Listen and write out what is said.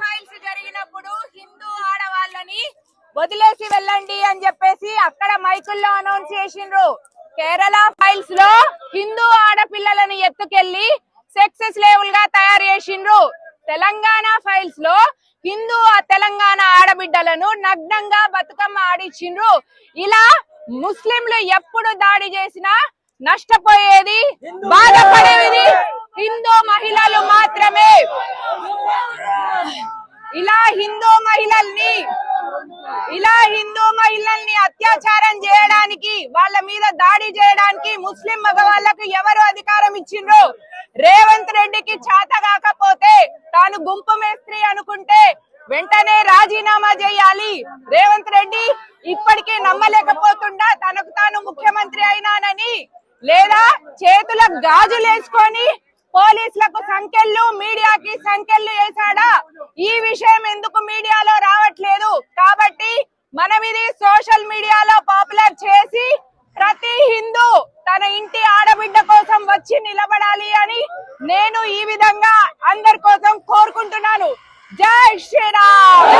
Files జరిగినప్పుడు హిందూ ఆడవాళ్ళని వదిలేసి వెళ్ళండి అని చెప్పేసి అక్కడ మైకుల్లో అనౌన్స్ చేసిండ్రు. కేరళ ఫైల్స్లో హిందూ ఆడపిల్లలను ఎత్తుకెళ్ళి సెక్స్ స్లేవుల్గా తయారు చేసిండ్రు. తెలంగాణ ఫైల్స్లో హిందూ తెలంగాణ ఆడబిడ్డలను నగ్నంగా బతుకమ్మ ఆడిచ్చిండ్రు ఇలా ముస్లింలు ఎప్పుడు దాడి చేసినా నష్టపోయేది బాధపడేది ఇలా హిందూ మహిళల్ని ఇలా హిందూ మహిళల్ని అత్యాచారం చేయడానికి వాళ్ళ మీద దాడి చేయడానికి ముస్లిం మగవాళ్ళకు ఎవరు అధికారం ఇచ్చిండ్రు? రేవంత్ రెడ్డికి చేత కాకపోతే తాను గుంపు మేస్త్రి అనుకుంటే వెంటనే రాజీనామా చేయాలి. రేవంత్ రెడ్డి ఇప్పటికీ నమ్మలేకపోతుండా? తనకు తాను ముఖ్యమంత్రి అయినానని లేదా చేతుల గాజులేసుకొని పోలీసులకు సంఖ్యలు మీడియాకి సంఖ్యలు వేసాడా ఈ విషయం ఎందుకు మీడియాలో రావట్లేదు? కాబట్టి మనం ఇది సోషల్ మీడియాలో పాపులర్ చేసి ప్రతి హిందూ తన ఇంటి ఆడబిడ్డ కోసం వచ్చి నిలబడాలి అని నేను ఈ విధంగా అందరి కోసం కోరుకుంటున్నాను. జై శ్రీరామ్!